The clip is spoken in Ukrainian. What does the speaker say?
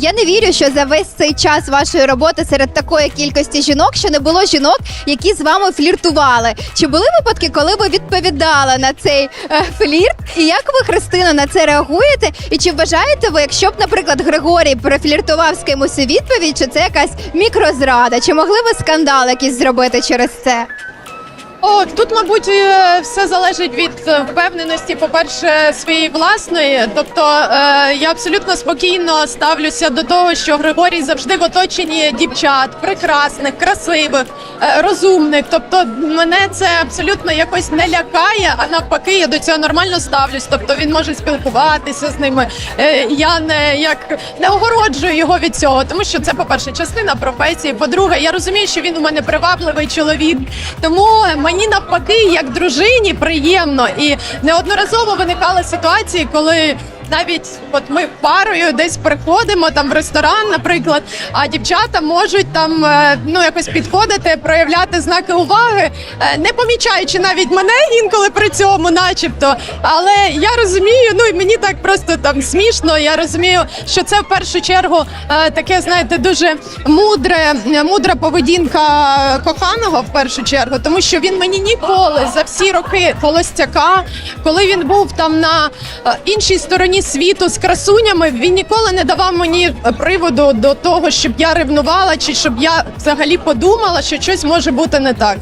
Я не вірю, що за весь цей час вашої роботи серед такої кількості жінок, що не було жінок, які з вами фліртували. Чи були випадки, коли ви відповідали на цей е, флірт? І як ви, Христина, на це реагуєте? І чи вважаєте ви, якщо б, наприклад, Григорій профліртував з кимось у відповідь, чи це якась мікрозрада? Чи могли ви скандал якийсь зробити через це? О, тут, мабуть, е, все залежить від е, впевненості, по-перше, своєї власної. Тобто е, я абсолютно спокійно ставлюся до того, що Григорій завжди в оточенні дівчат, прекрасних, красивих, розумних. Тобто мене це абсолютно якось не лякає, а навпаки, я до цього нормально ставлюсь. Тобто він може спілкуватися з ними. Я не як не огороджую його від цього, тому що це, по-перше, частина професії. По-друге, я розумію, що він у мене привабливий чоловік. Тому мені навпаки, як дружині, приємно і неодноразово виникали ситуації, коли. Навіть от ми парою десь приходимо там в ресторан, наприклад, а дівчата можуть там е, ну якось підходити, проявляти знаки уваги, е, не помічаючи навіть мене інколи при цьому, начебто. Але я розумію, ну і мені так просто там смішно. Я розумію, що це в першу чергу е, таке, знаєте, дуже мудре, мудра поведінка коханого в першу чергу, тому що він мені ніколи за всі роки холостяка, коли він був там на іншій стороні світу з красунями, він ніколи не давав мені приводу до того, щоб я ревнувала, чи щоб я взагалі подумала, що щось може бути не так.